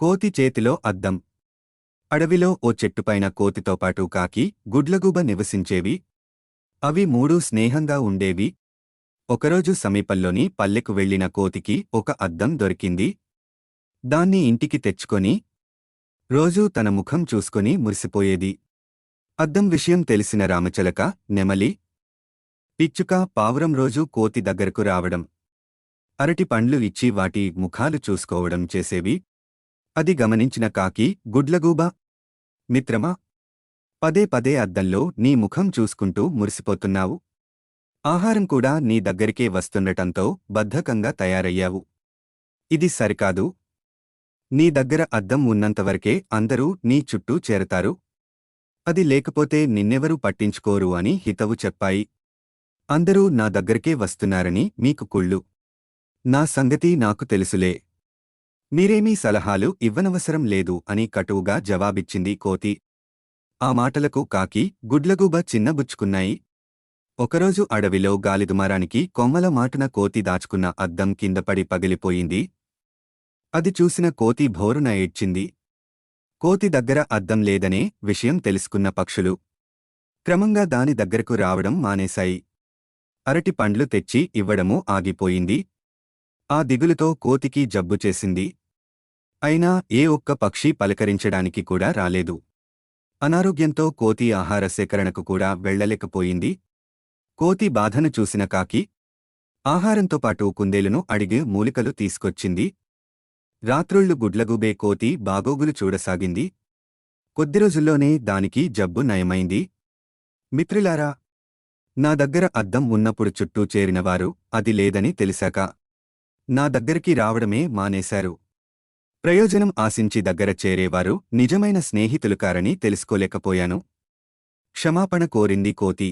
కోతి చేతిలో అద్దం. అడవిలో ఓ చెట్టుపైన కోతితో పాటు కాకి గుడ్లగూబ నివసించేవి. అవి మూడూ స్నేహంగా ఉండేవి. ఒకరోజు సమీపంలోని పల్లెకు వెళ్ళిన కోతికి ఒక అద్దం దొరికింది. దాన్ని ఇంటికి తెచ్చుకొని రోజూ తన ముఖం చూసుకొని మురిసిపోయేది. అద్దం విషయం తెలిసిన రామచలక నెమలి పిచ్చుక పావురం రోజూ కోతి దగ్గరకు రావడం. అరటి పండ్లు ఇచ్చి వాటి ముఖాలు చూసుకోవడం చేసేవి. అది గమనించిన కాకి గుడ్లగూబ! మిత్రమా! పదే పదే అద్దంలో నీ ముఖం చూసుకుంటూ మురిసిపోతున్నావు. ఆహారం కూడా నీ దగ్గరికే వస్తుండటంతో బద్ధకంగా తయారయ్యావు. ఇది సరికాదు. నీ దగ్గర అద్దం ఉన్నంతవరకే అందరూ నీ చుట్టూ చేరతారు. అది లేకపోతే నిన్నెవరూ పట్టించుకోరు అని హితవు చెప్పాయి. అందరూ నా దగ్గరికే వస్తున్నారని మీకు కుళ్ళు. నా సంగతి నాకు తెలుసులే. మీరేమీ సలహాలు ఇవ్వనవసరం లేదు అని కటువుగా జవాబిచ్చింది కోతి. ఆ మాటలకు కాకి గుడ్లగూబ చిన్నబుచ్చుకున్నాయి. ఒకరోజు అడవిలో గాలిదుమారానికి కొమ్మల మాటున కోతి దాచుకున్న అద్దం కిందపడి పగిలిపోయింది. అది చూసిన కోతి భోరున ఏడ్చింది. కోతి దగ్గర అద్దం లేదనే విషయం తెలుసుకున్న పక్షులు క్రమంగా దాని దగ్గరకు రావడం మానేశాయి. అరటి పండ్లు తెచ్చి ఇవ్వడమూ ఆగిపోయింది. ఆ దిగులుతో కోతికి జబ్బు చేసింది. అయినా ఏ ఒక్క పక్షి పలకరించడానికి కూడా రాలేదు. అనారోగ్యంతో కోతి ఆహార సేకరణకు కూడా వెళ్ళలేకపోయింది కోతి బాధను చూసిన కాకి ఆహారంతో పాటు కుందేలును అడిగి మూలికలు తీసుకొచ్చింది. రాత్రుళ్ళు గుడ్లగూబే కోతి బాగోగులు చూడసాగింది. కొద్ది రోజుల్లోనే దానికి జబ్బు నయమైంది. మిత్రులారా నా దగ్గర అద్దం ఉన్నప్పుడు చుట్టూ చేరినవారు అది లేదని తెలిసాక నా దగ్గరికి రావడమే మానేశారు. ప్రయోజనం ఆశించి దగ్గర చేరేవారు నిజమైన స్నేహితులు కారని తెలుసుకోలేకపోయాను. క్షమాపణ కోరింది కోతి.